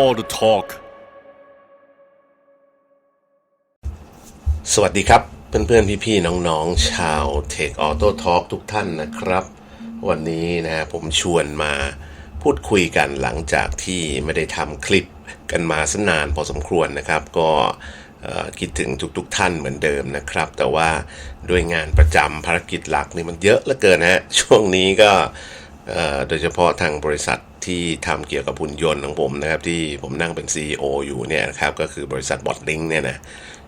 all the talk สวัสดีครับ เพื่อนๆ พี่ๆ น้องๆ ชาว Take Auto Talk ทุกท่านนะครับ วันนี้นะผมชวนมาพูดคุยกันหลังจากที่ไม่ได้ทำคลิปกันมาสนานพอสมควรนะครับ ก็คิดถึงทุกๆท่านเหมือนเดิมนะครับ แต่ว่าด้วยงานประจำภารกิจหลักนี่มันเยอะเหลือเกินฮะช่วงนี้ก็โดยเฉพาะทางบริษัท ที่ทำเกี่ยวกับหุ่นยนต์ของผมนะครับ ที่ผมนั่งเป็น CEO อยู่เนี่ยนะครับ ก็คือบริษัทบอทลิงเนี่ยนะ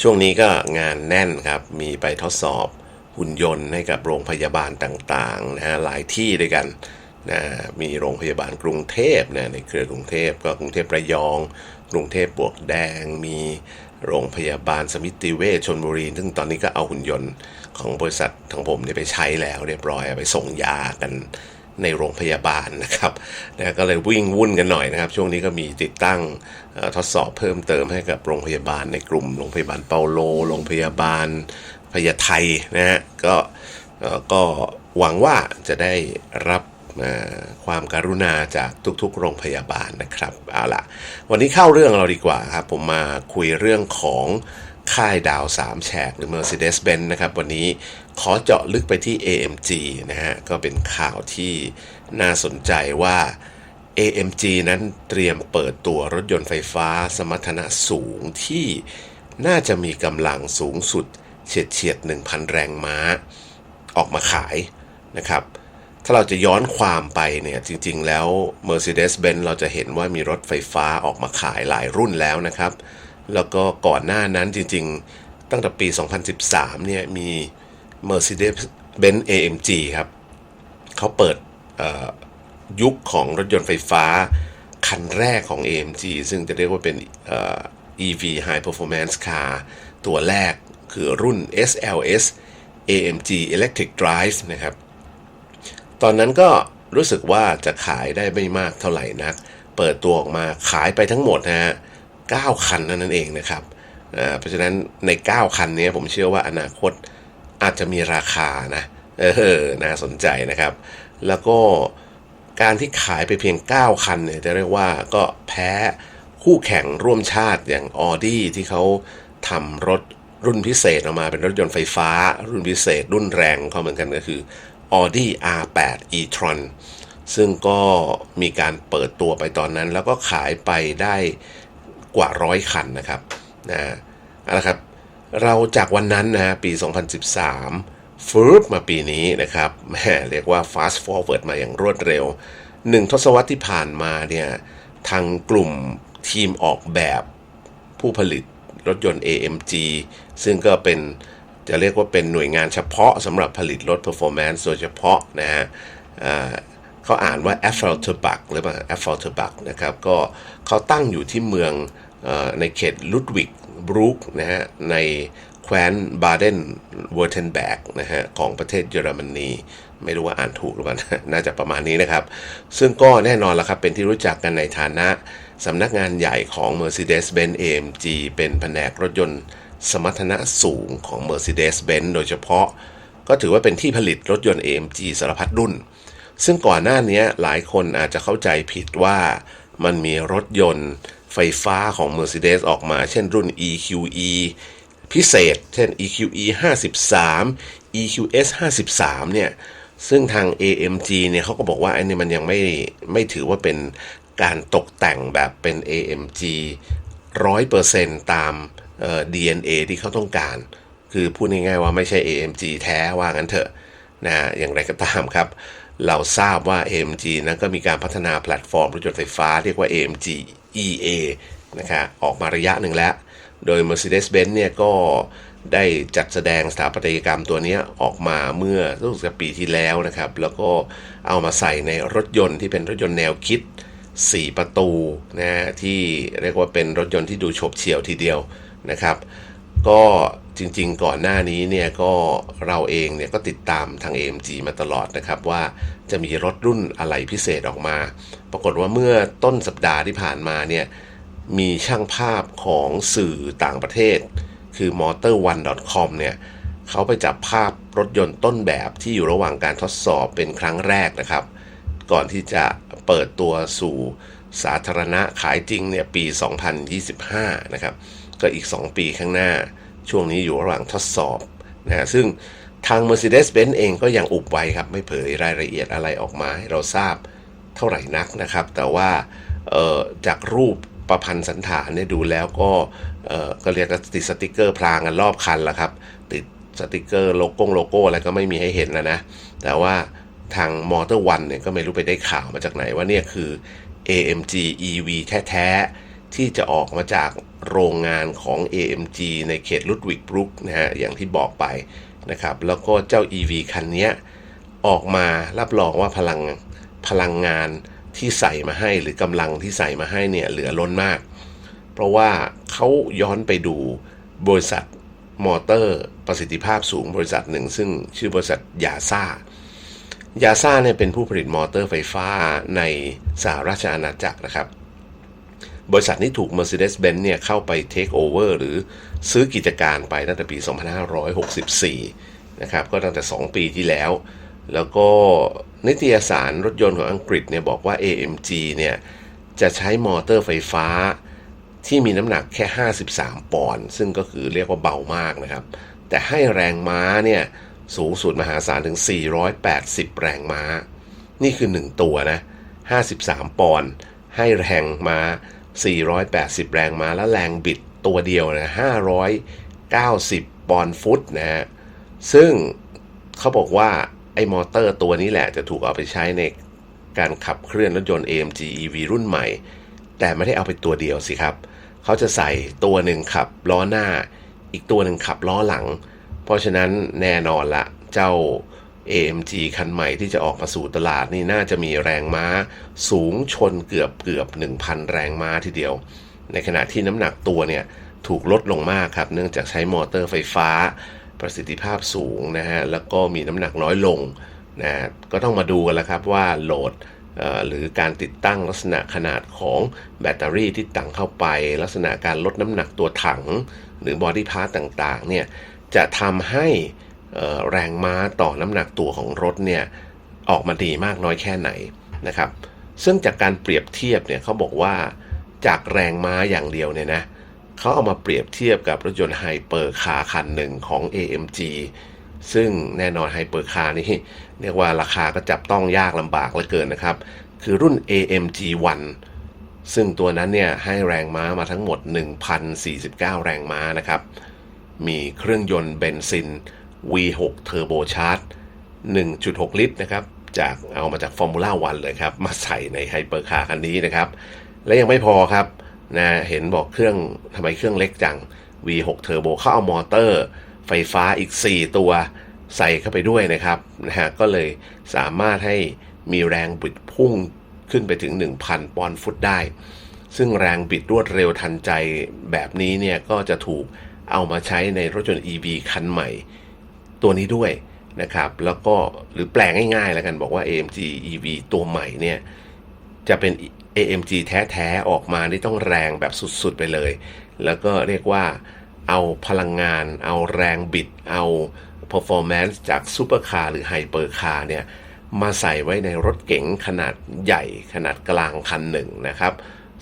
ช่วงนี้ก็งานแน่นครับ มีไปทดสอบหุ่นยนต์ให้กับโรงพยาบาลต่างๆนะฮะหลายที่ด้วยกันนะมีโรงพยาบาลกรุงเทพนะในเครือกรุงเทพก็กรุงเทพระยอง กรุงเทพบวกแดง มีโรงพยาบาลสมิติเวชชนบุรี ซึ่งตอนนี้ก็เอาหุ่นยนต์ของบริษัทของผมเนี่ยไปใช้แล้วเรียบร้อยไปส่งยากัน ในโรงพยาบาลนะครับนะก็เลยวิ่งวุ่นกันหน่อยนะครับ ช่วงนี้ก็มีติดตั้งทดสอบเพิ่มเติมให้กับโรงพยาบาลในกลุ่มโรงพยาบาลเปาโล โรงพยาบาลพญาไทยนะฮะก็ก็หวังว่าจะได้รับความการุณาจากทุกๆ โรงพยาบาลนะครับเอาล่ะวันนี้เข้าเรื่องเราดีกว่าครับ ผมมาคุยเรื่องของ ค่ายดาวสามแฉกหรือ Mercedes-Benz นะครับ วันนี้ขอเจาะลึกไปที่ AMG นะฮะ ก็เป็นข่าวที่น่าสนใจว่า AMG นั้นเตรียมเปิดตัวรถยนต์ไฟฟ้าสมรรถนะสูงที่น่าจะมีกำลังสูงสุดเฉียดเฉียด 1,000 แรงม้า ออกมาขายนะครับ ถ้าเราจะย้อนความไปเนี่ย จริงๆแล้ว Mercedes-Benz เราจะเห็นว่ามีรถไฟฟ้าออกมาขายหลายรุ่นแล้วนะครับ แล้วก็ก่อนหน้านั้นจริงๆ ตั้งแต่ปี 2013 เนี่ยมี Mercedes-Benz AMG ครับเขาเปิดยุคของรถยนต์ไฟฟ้า คันแรกของ AMG ซึ่งจะเรียกว่าเป็น EV High Performance Car ตัวแรกคือรุ่น SLS AMG Electric Drive นะครับ ตอนนั้นก็รู้สึกว่าจะขายได้ไม่มากเท่าไหร่นัก เปิดตัวออกมาขายไปทั้งหมดนะฮะ 9 คันนั้นเองนะครับเพราะฉะนั้นใน 9 คันนี้ผมเชื่อว่าอนาคตอาจจะมีราคานะเออน่าสนใจนะครับ แล้วก็การที่ขายไปเพียง 9 คันเนี่ยจะเรียกว่าก็แพ้คู่แข่งร่วมชาติอย่าง Audi ที่เขาทำรถรุ่นพิเศษออกมาเป็นรถยนต์ไฟฟ้า รุ่นพิเศษ รุ่นแรงของเขาเหมือนกันก็คือ Audi R8 e-tron ซึ่งก็มีการเปิดตัวไปตอนนั้น แล้วก็ขายไปได้ กว่าร้อยคันนะครับนะเอาละครับเราจากวันนั้นนะปี 2013ฟืบมาปีนี้นะครับแหมเรียกว่า fast forward มาอย่างรวดเร็วหนึ่งทศวรรษที่ผ่านมาเนี่ยทางกลุ่มทีมออกแบบผู้ผลิตรถยนต์ AMG ซึ่งก็เป็นจะเรียกว่าเป็นหน่วยงานเฉพาะสำหรับผลิตรถ performance โดยเฉพาะนะฮะอ่า เขาอ่านว่า a f f a l t e r b a c h หรือเปล่า a f f a l t e r b a c h นะครับก็เขาตั้งอยู่ที่เมืองอในเขตลุดวิกบรูกนะฮะในแคว้นบาเดนเวอร์เทนแบกนะฮะของประเทศเยอรมนีไม่รู้ว่าอ่านถูกหรือเปล่าน่าจะประมาณนี้นะครับ ซึ่งก็แน่นอนละครับ เป็นที่รู้จักกันในฐานะสำนักงานใหญ่ของ Mercedes-Benz AMG เป็นแผนกรถยนต์สมรรถนะสูงของ Mercedes-Benz โดยเฉพาะ ก็ถือว่าเป็นที่ผลิตรถยนต์ AMG สารพัดรุ่น ซึ่งก่อนหน้านี้หลายคนอาจจะเข้าใจผิดว่ามันมีรถยนต์ไฟฟ้าของ Mercedes ออกมา เช่นรุ่น EQE พิเศษ เช่น EQE 53 EQS 53 เนี่ย ซึ่งทาง AMG เนี่ยเขาก็บอกว่าไอ้นี่มันยังไม่ไม่ถือว่าเป็นการตกแต่งแบบเป็น AMG 100%ตามเอ่อ DNA ที่เขาต้องการ คือพูดง่ายๆว่าไม่ใช่ AMG แท้ว่างั้นเถอะนะอย่างไรก็ตามครับ เราทราบว่า AMG นั้นก็มีการพัฒนาแพลตฟอร์มรถยนต์ไฟฟ้าเรียกว่า AMG EA นะครับออกมาระยะหนึ่งแล้ว โดย Mercedes-Benz เนี่ยก็ได้จัดแสดงสถาปัตยกรรมตัวนี้ออกมาเมื่อรู้สึกปีที่แล้วนะครับ แล้วก็เอามาใส่ในรถยนต์ที่เป็นรถยนต์แนวคิด 4 ประตูนะฮะที่เรียกว่าเป็นรถยนต์ที่ดูโฉบเฉี่ยวทีเดียวนะครับ ก็ จริงๆ ก่อนหน้านี้เนี่ยก็เราเองเนี่ยก็ติดตามทาง AMG มาตลอดนะครับ ว่าจะมีรถรุ่นอะไรพิเศษออกมา ปรากฏว่าเมื่อต้นสัปดาห์ที่ผ่านมาเนี่ยมีช่างภาพของสื่อต่างประเทศ คือ motor1.com เนี่ยเขาไปจับภาพรถยนต์ต้นแบบที่อยู่ระหว่างการทดสอบเป็นครั้งแรกนะครับ ก่อนที่จะเปิดตัวสู่สาธารณะขายจริงเนี่ยปี 2025 นะครับ ก็อีก 2 ปีข้างหน้า ช่วงนี้อยู่ระหว่างทดสอบนะซึ่งทาง Mercedes-Benz เองก็ยังอุบไว้ครับ ไม่เผยรายละเอียดอะไรออกมาให้เราทราบเท่าไหร่นักนะครับ แต่ว่าจากรูปประพันธ์สันฐานเนี่ยดูแล้วก็ก็เรียกติดสติกเกอร์พรางกันรอบคันแล้วครับ ติดสติกเกอร์โลโก้โลโก้อะไรก็ไม่มีให้เห็นแล้วนะ แต่ว่าทางมอเตอร์วันเนี่ยก็ไม่รู้ไปได้ข่าวมาจากไหนว่าเนี่ยคือ AMG EV แท้ๆ ที่จะออกมาจากโรงงานของ AMG ในเขตลุดวิกบรุกนะฮะอย่างที่บอกไปนะครับ แล้วก็เจ้า EV คันนี้ออกมารับรองว่าพลังพลังงานที่ใส่มาให้หรือกำลังที่ใส่มาให้เนี่ยเหลือล้นมาก เพราะว่าเขาย้อนไปดูบริษัทมอเตอร์ประสิทธิภาพสูงบริษัทหนึ่ง ซึ่งชื่อบริษัทยาซ่ายาซ่าเนี่ยเป็นผู้ผลิตมอเตอร์ไฟฟ้าในสหราชอาณาจักรนะครับ บริษัทนี้ถูก Mercedes-Benz เนี่ยเข้าไป take over หรือซื้อกิจการไปตั้งแต่ปี 2564 นะครับ ก็ตั้งแต่ 2 ปีที่แล้ว แล้วก็นิตยสารรถยนต์ของอังกฤษเนี่ยบอกว่า AMG เนี่ยจะใช้มอเตอร์ไฟฟ้าที่มีน้ำหนักแค่ 53 ปอนด์ ซึ่งก็คือเรียกว่าเบามากนะครับ แต่ให้แรงม้าเนี่ยสูงสุดมหาศาลถึง 480 แรงม้า นี่คือ 1 ตัวนะ 53 ปอนด์ ให้แรงม้า 480 แรงม้าและแรงบิดตัวเดียวนะ590 ปอนด์ฟุตนะฮะ ซึ่งเขาบอกว่า ไอ้มอเตอร์ตัวนี้แหละจะถูกเอาไปใช้ในการขับเคลื่อนรถยนต์ AMG EV รุ่นใหม่ แต่ไม่ได้เอาไปตัวเดียวสิครับ เขาจะใส่ตัวหนึ่งขับล้อหน้า อีกตัวหนึ่งขับล้อหลัง เพราะฉะนั้นแน่นอนละเจ้า AMG คันใหม่ที่จะออกมาสู่ตลาดนี่น่าจะมีแรงม้าสูงชนเกือบเกือบ 1,000 แรงม้าทีเดียว ในขณะที่น้ำหนักตัวเนี่ยถูกลดลงมากครับ เนื่องจากใช้มอเตอร์ไฟฟ้า ประสิทธิภาพสูงนะฮะ แล้วก็มีน้ำหนักน้อยลงนะ ก็ต้องมาดูกันแล้วครับว่าโหลดหรือการติดตั้งลักษณะขนาดของแบตเตอรี่ที่ตั้งเข้าไป ลักษณะการลดน้ำหนักตัวถัง หรือบอดี้พาร์ตต่างๆเนี่ยจะทำให้ แรงม้าต่อน้ำหนักตัวของรถเนี่ยออกมาดีมากน้อยแค่ไหนนะครับ ซึ่งจากการเปรียบเทียบเนี่ยเขาบอกว่าจากแรงม้าอย่างเดียวเนี่ยนะเขาเอามาเปรียบเทียบกับรถยนต์ไฮเปอร์คาร์คันหนึ่งของ AMG ซึ่งแน่นอนไฮเปอร์คาร์นี่เรียกว่าราคาก็จับต้องยากลำบากเหลือเกินนะครับ คือรุ่น AMG 1ซึ่งตัวนั้นเนี่ยให้แรงม้ามาทั้งหมด 1,049 แรงม้านะครับ มีเครื่องยนต์เบนซิน V6 Turbo Charge 1.6 ลิตรนะครับจากเอามาจากฟอร์มูล่าวันเลยครับ มาใส่ในไฮเปอร์คาร์คันนี้นะครับ และยังไม่พอครับนะเห็นบอกเครื่องทำไมเครื่องเล็กจัง V6 Turbo เขาเอามอเตอร์ไฟฟ้าอีก 4 ตัวใส่เข้าไปด้วยนะครับนะฮะก็เลยสามารถให้มีแรงบิดพุ่งขึ้นไปถึง 1,000 ปอนด์ฟุตได้ ซึ่งแรงบิดรวดเร็วทันใจแบบนี้เนี่ยก็จะถูกเอามาใช้ในรถยนต์ EV คันใหม่ ตัวนี้ด้วยนะครับ แล้วก็หรือแปลงง่ายๆแล้วกันบอกว่า AMG EV ตัวใหม่เนี่ย จะเป็น AMG แท้ๆ ออกมาที่ต้องแรงแบบสุดๆไปเลย แล้วก็เรียกว่าเอาพลังงาน เอาแรงบิด เอา performance จากซูเปอร์คาร์หรือไฮเปอร์คาร์เนี่ย มาใส่ไว้ในรถเก๋งขนาดใหญ่ขนาดกลางคันหนึ่งนะครับ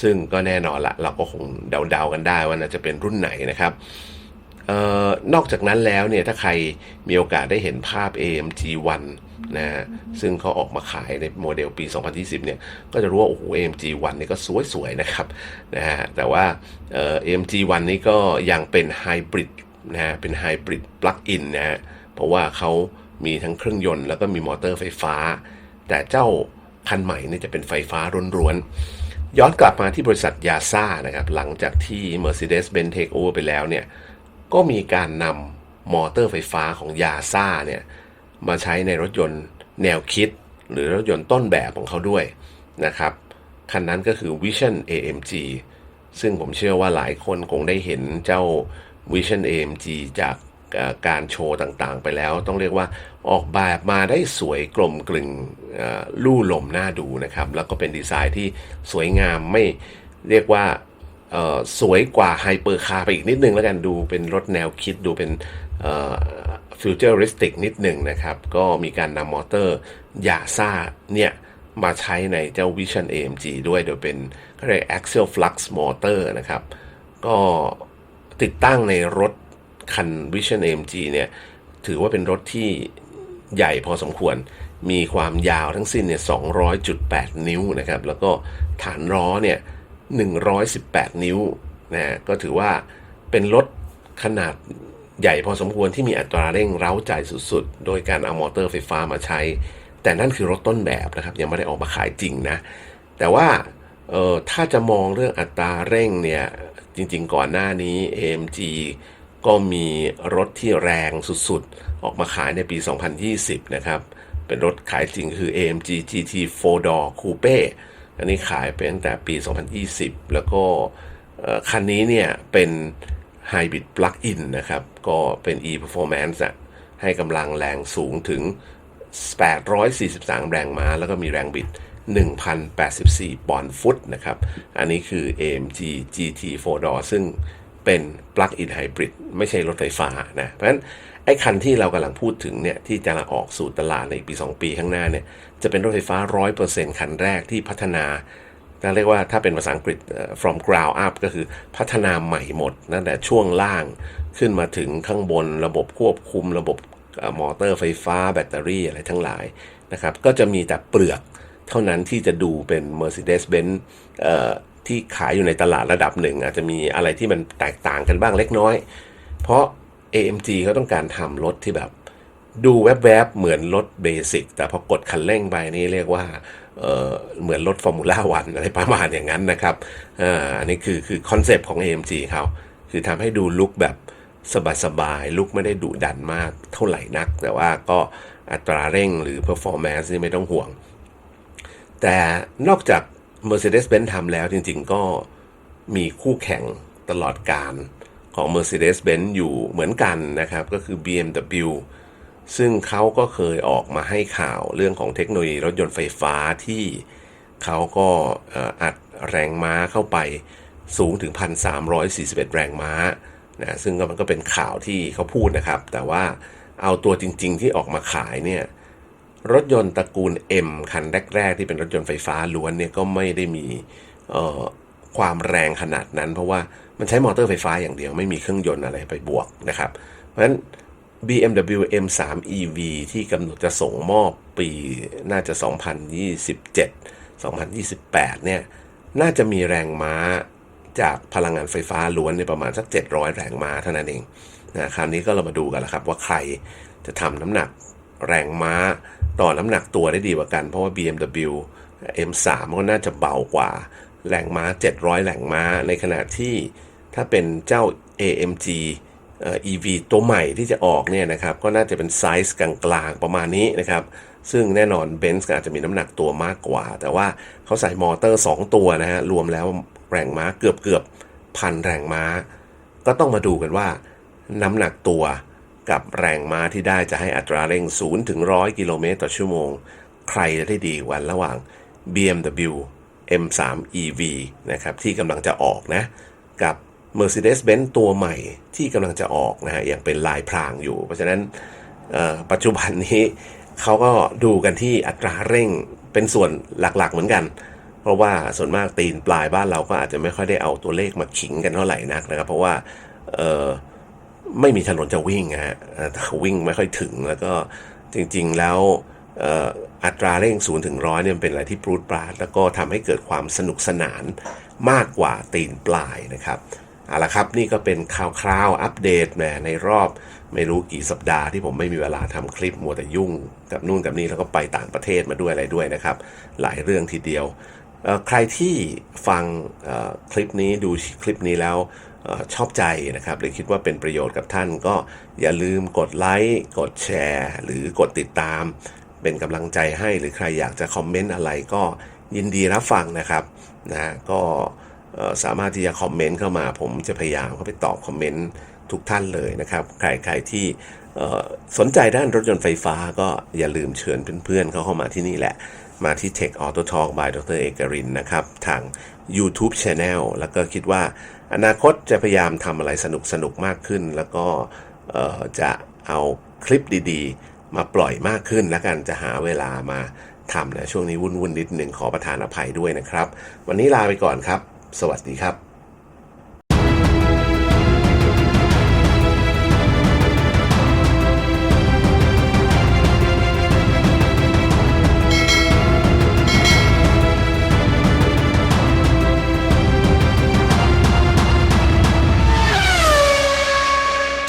ซึ่งก็แน่นอนละเราก็คงเดาๆกันได้ว่าน่าจะเป็นรุ่นไหนนะครับ ออนอกจากนั้นแล้วเนี่ยถ้าใครมีโอกาสได้เห็นภาพ AMG 1นะฮะซึ่งเขาออกมาขายในโมเดลปี 2020 เนี่ย ก็จะรู้ว่า โอ้โห AMG 1 นี่ก็สวย ๆ นะครับนะฮะแต่ว่าเอ่อ AMG 1 นี่ก็ยังเป็นไฮบริดนะฮะเป็นไฮบริดปลั๊กอินนะฮะเพราะว่าเขามีทั้งเครื่องยนต์แล้วก็มีมอเตอร์ไฟฟ้า แต่เจ้าคันใหม่นี่จะเป็นไฟฟ้าล้วนๆย้อนกลับมาที่บริษัทยาซ่านะครับหลังจากที่ Mercedes-Benz Take Over ไปแล้วเนี่ย ก็มีการนำมอเตอร์ไฟฟ้าของยาซ่าเนี่ยมาใช้ในรถยนต์แนวคิด หรือรถยนต์ต้นแบบของเขาด้วยนะครับ คันนั้นก็คือ Vision AMG ซึ่งผมเชื่อว่าหลายคนคงได้เห็นเจ้า Vision AMG จากการโชว์ต่างๆ ไปแล้ว ต้องเรียกว่าออกแบบมาได้สวยกลมกลึงลู่ลมน่าดูนะครับ แล้วก็เป็นดีไซน์ที่สวยงามไม่เรียกว่า สวยกว่าไฮเปอร์คาร์ไปอีกนิดนึงแล้วกันดูเป็นรถแนวคิดดูเป็นฟิวเจอริสติกนิดหนึ่งนะครับ ก็มีการนำมอเตอร์ยาซ่าเนี่ย มาใช้ในเจ้า Vision AMG ด้วยโดยเป็นเขาเรียก axial flux motor นะครับ ก็ติดตั้งในรถคัน Vision AMG เนี่ย ถือว่าเป็นรถที่ใหญ่พอสมควร มีความยาวทั้งสิ้นเนี่ย 200.8 นิ้วนะครับ แล้วก็ฐานล้อเนี่ย 118 นิ้วนะก็ถือว่าเป็นรถขนาดใหญ่พอสมควรที่มีอัตราเร่งเร้าใจสุดๆ โดยการเอามอเตอร์ไฟฟ้ามาใช้ แต่นั่นคือรถต้นแบบนะครับยังไม่ได้ออกมาขายจริงนะ แต่ว่าเออถ้าจะมองเรื่องอัตราเร่งเนี่ยจริงๆก่อนหน้านี้ AMG ก็มีรถที่แรงสุดๆ ออกมาขายในปี 2020 นะครับ เป็นรถขายจริงคือ AMG GT 4 Door Coupe อันนี้ขายไปตั้งแต่ปี 2020 แล้วก็คันนี้เนี่ยเป็น Hybrid Plug-in นะครับ ก็เป็น e-performance อะให้กำลังแรงสูงถึง 843 แรงม้า แล้วก็มีแรงบิด 1,084 ปอนด์ฟุตนะครับ อันนี้คือ AMG GT 4 Door ซึ่งเป็น Plug-in Hybrid ไม่ใช่รถไฟฟ้านะ เพราะฉะนั้น ไอ้คันที่เรากำลังพูดถึงเนี่ยที่จะออกสู่ตลาดในปี 2 ปีข้างหน้าเนี่ยจะเป็นรถไฟฟ้า 100%คันแรกที่พัฒนาเรียกว่าถ้าเป็นภาษาอังกฤษ from ground up ก็คือพัฒนาใหม่หมดตั้งแต่ช่วงล่างขึ้นมาถึงข้างบนระบบควบคุมระบบมอเตอร์ไฟฟ้า แบตเตอรี่อะไรทั้งหลายนะครับก็จะมีแต่เปลือกเท่านั้นที่จะดูเป็น Mercedes-Benz เอ่อที่ขายอยู่ในตลาดระดับหนึ่ง อาจจะมีอะไรที่มันแตกต่างกันบ้างเล็กน้อย เพราะ AMG เขาต้องการทำรถที่แบบ ดูแวบๆเหมือนรถเบสิกแต่พอกดคันเร่งไปนี่เรียกว่าเเหมือนรถฟอร์มูล่าวันอะไรประมาณอย่างนั้นนะครับออันนี้คือคือคอนเซปต์ของ AMG เขาคือทำให้ดูลุคแบบสบายๆลุคไม่ได้ดุดันมากเท่าไหร่นัก แต่ว่าก็อัตราเร่งหรือ performance นี่ไม่ต้องห่วง แต่นอกจาก Mercedes-Benz ทำแล้วจริงๆก็มีคู่แข่งตลอดการ ของ Mercedes-Benz อยู่เหมือนกันนะครับ ก็คือ BMW ซึ่งเขาก็เคยออกมาให้ข่าวเรื่องของเทคโนโลยีรถยนต์ไฟฟ้าที่เขาก็อัดแรงม้าเข้าไปสูงถึง 1,341 แรงม้านะซึ่งมันก็เป็นข่าวที่เขาพูดนะครับ แต่ว่าเอาตัวจริง ๆ ที่ออกมาขายเนี่ยรถยนต์ตระกูล M คันแรก ๆ ที่เป็นรถยนต์ไฟฟ้าล้วนเนี่ยก็ไม่ได้มีเความแรงขนาดนั้น เพราะว่ามันใช้มอเตอร์ไฟฟ้าอย่างเดียวไม่มีเครื่องยนต์อะไรไปบวกนะครับ เพราะฉะนั้น BMW M3 EV ที่กำหนดจะส่งมอบปีน่าจะ 2027 2028 เนี่ย น่าจะมีแรงม้าจากพลังงานไฟฟ้าล้วนในประมาณสัก 700 แรงม้าเท่านั้นเองนะคราวนี้ก็เรามาดูกันละครับว่าใครจะทำน้ำหนักแรงม้าต่อน้ำหนักตัวได้ดีกว่ากัน เพราะว่า BMW M3 ก็น่าจะเบากว่า แรงม้า 700แรงม้า ในขณะที่ถ้าเป็นเจ้า AMG เอ่อ EV ตัวใหม่ที่จะออกเนี่ยนะครับก็น่าจะเป็นไซส์กลางๆประมาณนี้นะครับซึ่งแน่นอน b e n z ก็อาจจะมีน้ำหนักตัวมากกว่า แต่ว่าเขาใส่มอเตอร์ 2 ตัวนะฮะรวมแล้วแรงม้าเกือบเกือบพันแรงม้า ก็ต้องมาดูกันว่า น้ำหนักตัวกับแรงม้าที่ได้จะให้อัตราเร่ง 0 ถึง 100 กิโลเมตรต่อชั่วโมง ใครจะได้ดีกว่าระหว่าง BMW M3 EV นะครับที่กำลังจะออกนะกับ Mercedes-Benz ตัวใหม่ที่กำลังจะออกนะฮะอย่างเป็นลายพรางอยู่ เพราะฉะนั้นปัจจุบันนี้เขาก็ดูกันที่อัตราเร่งเป็นส่วนหลักๆเหมือนกัน เพราะว่าส่วนมากตีนปลายบ้านเราก็อาจจะไม่ค่อยได้เอาตัวเลขมาขิงกันเท่าไหร่นักนะครับ เพราะว่าไม่มีถนนจะวิ่งฮะวิ่งไม่ค่อยถึงแล้วก็จริง ๆแล้ว อัตราเร่ง0ถึงร้อยเนี่ยเป็นอะไรที่ปรูดปราดแล้วก็ทำให้เกิดความสนุกสนานมากกว่าตีนปลายนะครับเอาละครับนี่ก็เป็นคร่าวๆอัปเดตแหมในรอบไม่รู้กี่สัปดาห์ที่ผมไม่มีเวลาทำคลิปมัวแต่ยุ่ง กับนู่นกับนี่แล้วก็ไปต่างประเทศมาด้วยอะไรด้วยนะครับ หลายเรื่องทีเดียว ใครที่ฟังคลิปนี้ดูคลิปนี้แล้วออชอบใจนะครับหรือคิดว่าเป็นประโยชน์กับท่านก็อย่าลืมกดไลค์กดแชร์ หรือกดติดตาม เป็นกำลังใจให้หรือใครอยากจะคอมเมนต์อะไรก็ยินดีรับฟังนะครับนะก็สามารถที่จะคอมเมนต์เข้ามา ผมจะพยายามเข้าไปตอบคอมเมนต์ทุกท่านเลยนะครับ ใครใครที่สนใจด้านรถยนต์ไฟฟ้าก็อย่าลืมเชิญเพื่อนๆเขาเข้ามาที่นี่แหละ มาที่ Tech Auto Talk by ดรเอกรินนะครับ ทาง YouTube Channel แล้วก็คิดว่า อนาคตจะพยายามทำอะไรสนุกๆมากขึ้น แล้วก็จะเอาคลิปดีๆ มาปล่อยมากขึ้นแล้วกันจะหาเวลามาทำนะช่วงนี้วุ่นวุ่นนิดหนึ่งขอประทานอภัยด้วยนะครับ วันนี้ลาไปก่อนครับ สวัสดีครับ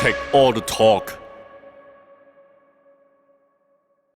Take all the talk